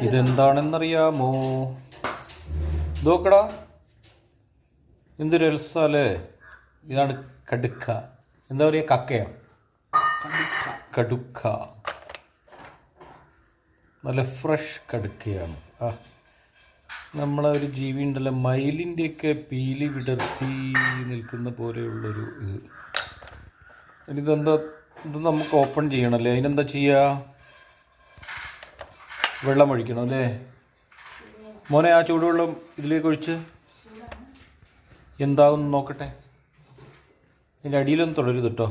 ഇതെന്താണെന്നറിയാമോ? നോക്കടാ എന്തൊരു രസാലേ ഇതാണ് കടുക്ക. എന്താ പറയുക കക്കയോ. കടുക്ക. നല്ല ഫ്രഷ് കടുക്കയാണ്. ആ. നമ്മളെ ഒരു ജീവി ഉണ്ടല്ലോ. മയിലിന്റെയൊക്കെ പീലി വിടർത്തി നിൽക്കുന്ന പോലെയുള്ളൊരു ഇത്. ഇതെന്താ? ഇത് നമുക്ക് ഓപ്പൺ ചെയ്യണമല്ലേ അതിനെന്താ ചെയ്യുക വെള്ളം ഒഴിക്കണം അല്ലേ? മോനെ ആ ചൂടുവെള്ളം ഇതിലേക്ക് ഒഴിച്ച് എന്താവും നോക്കട്ടെ. ഇതിന്റെ അടിയിലൊന്നും തുടരുത് കേട്ടോ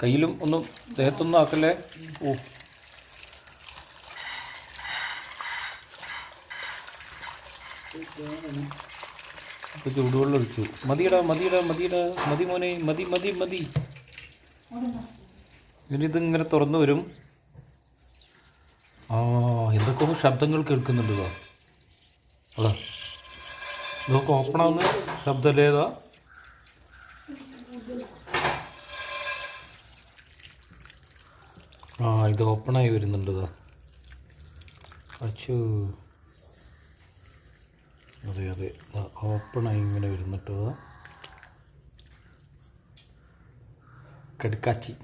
കയ്യിലും ഒന്നും ദേഹത്തൊന്നും ആക്കല്ലേ? ഓ. അപ്പൊ ചൂടുവെള്ളം ഒഴിച്ചു. മതിയടാ മതിയടാ മതിയടാ. മതി മോനെ മതി മതി മതി. ഇനി ഇതിങ്ങനെ തുറന്നു വരും. ആ എന്തൊക്കെയോ ശബ്ദങ്ങൾ കേൾക്കുന്നുണ്ടോ അല്ല ഇതൊക്കെ ഓപ്പൺ ആവുന്ന ശബ്ദമല്ലേതാ ആ ഇത് ഓപ്പണായി വരുന്നുണ്ട് ഇതാ. അച്ചു. അതെ അതെ. ഓപ്പണായി ഇങ്ങനെ വരുന്നിട്ട് കടുക്കാച്ചി.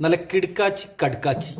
നല്ല കിടുക്കാച്ചി കടുക്കാച്ചി.